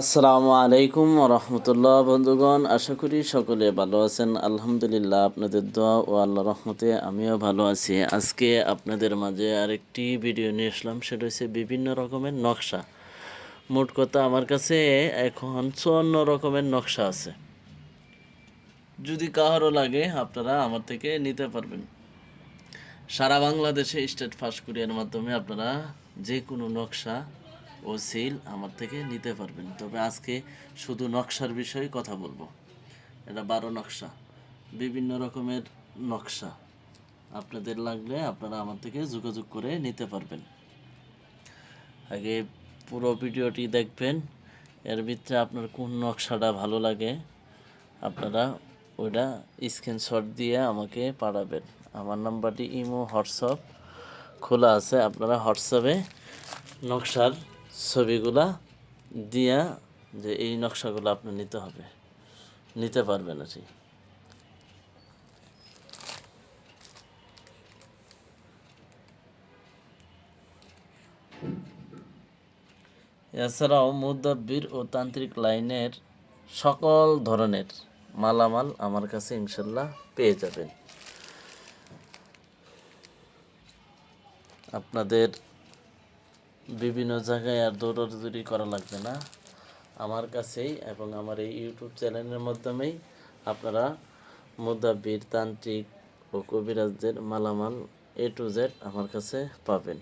আসসালামু আলাইকুম রহমতুল্লাহ বন্ধুগণ, আশা করি সকলে ভালো আছেন। আলহামদুলিল্লাহ, আপনাদের দোয়া ও আল্লাহ রহমতে আমিও ভালো আছি। আজকে আপনাদের মাঝে আরেকটি ভিডিও নিয়ে আসলাম, সেটা হচ্ছে বিভিন্ন রকমের নকশা। মোট কথা আমার কাছে এখন চুয়ান্ন রকমের নকশা আছে। যদি কাহারও লাগে, আপনারা আমার থেকে নিতে পারবেন। সারা বাংলাদেশে স্টেট ফাস্ট কুরিয়ার মাধ্যমে আপনারা যে কোনো নকশা ও সেল আমার থেকে নিতে পারবেন। তবে আজকে শুধু নকশার বিষয়ে কথা বলব। এটা বারো নকশা। বিভিন্ন রকমের নকশা আপনাদের লাগলে আপনারা আমার থেকে যোগাযোগ করে নিতে পারবেন। আগে পুরো ভিডিওটি দেখবেন। এর ভিতরে আপনার কোন নকশাটা ভালো লাগে আপনারা ওইটা স্ক্রিনশট দিয়ে আমাকে পাঠাবেন। আমার নাম্বারটি ইমো, হোয়াটসঅ্যাপ খোলা আছে। আপনারা হোয়াটসঅ্যাপে নকশার ছবিগুলা দিয়া যে এই নকশাগুলো আপনি নিতে হবে। নিতে পারবেন আর কি। এছাড়াও মুদাব্বির ও তান্ত্রিক লাইনের সকল ধরনের মালামাল আমার কাছে ইনশাল্লাহ পেয়ে যাবেন। আপনাদের বিভিন্ন জায়গায় আর দৌড়াদৌড়ি করা লাগবে না। আমার কাছেই এবং আমার এই ইউটিউব চ্যানেলের মাধ্যমেই আপনারা মুদাব্বির তান্ত্রিক ও কবিরাজদের মালামাল এ টু জেড আমার কাছে পাবেন।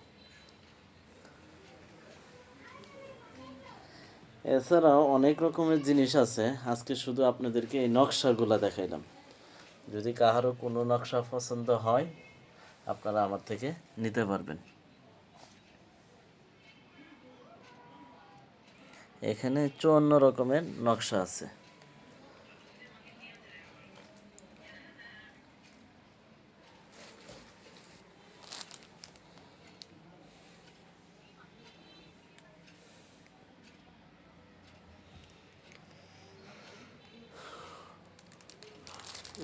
এছাড়াও অনেক রকমের জিনিস আছে। আজকে শুধু আপনাদেরকে এই নকশাগুলো দেখাইলাম। যদি কাহারও কোনো নকশা পছন্দ হয়, আপনারা আমার থেকে নিতে পারবেন। এখানে চুয়ান্ন রকমের নকশা আছে।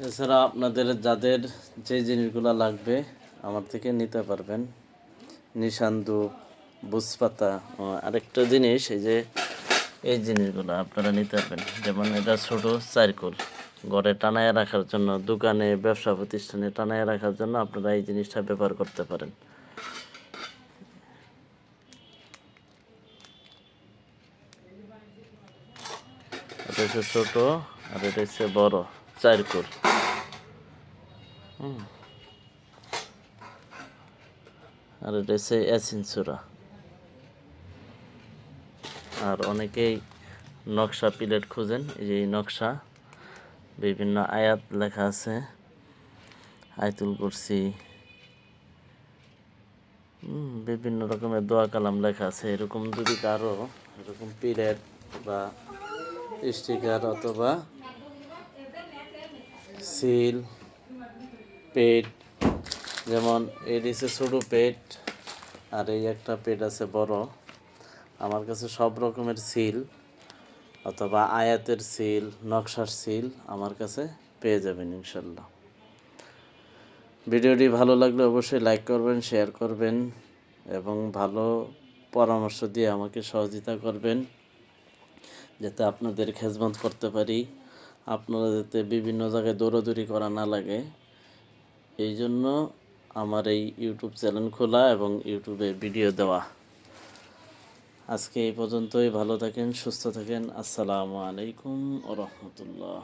এছাড়া আপনাদের যাদের যে জিনিসগুলো লাগবে আমার থেকে নিতে পারবেন। নিশান্দু বুসপাতা আরেকটা জিনিস, এই যে এই জিনিসগুলো আপনারা নিতে পারবেন। যেমন এটা ছোট চারকোল। ঘরে টানায় রাখার জন্য, দোকানে, ব্যবসা প্রতিষ্ঠানে টানায় রাখার জন্য আপনারা এই জিনিসটা ব্যবহার করতে পারেন। এটা হচ্ছে ছোট আর এটা হচ্ছে বড় চারকোল। আর এটা হচ্ছে অ্যাসিনসুরা আর অনেকেই নকশা প্লেট খুঁজেন। এই নকশা, বিভিন্ন আয়াত লেখা আছে। আয়তুল কুরসি। বিভিন্ন রকমের দোয়া কালাম লেখা আছে। এরকম যদি কারও, এরকম প্লেট বা স্টিকার অথবা সিল, পেট, যেমন এর হচ্ছে ছোটো পেট, আর এই একটা পেট আছে বড় আমার কাছে সব রকমের সিল অথবা আয়াতের সিল, নকশার সিল আমার কাছে পেয়ে যাবেন ইনশাল্লাহ। ভিডিওটি ভালো লাগলে অবশ্যই লাইক করবেন, শেয়ার করবেন এবং ভালো পরামর্শ দিয়ে আমাকে সহযোগিতা করবেন যাতে আপনাদের খেজমত করতে পারি, আপনারা যাতে বিভিন্ন জায়গায় দৌড়াদৌড়ি করা না লাগে। এই জন্য আমার এই ইউটিউব চ্যানেল খোলা এবং ইউটিউবে ভিডিও দেওয়া। আজকে এই পর্যন্তই ভালো থাকেন সুস্থ থাকেন। আসসালামু আলাইকুম রহমতুল্লাহ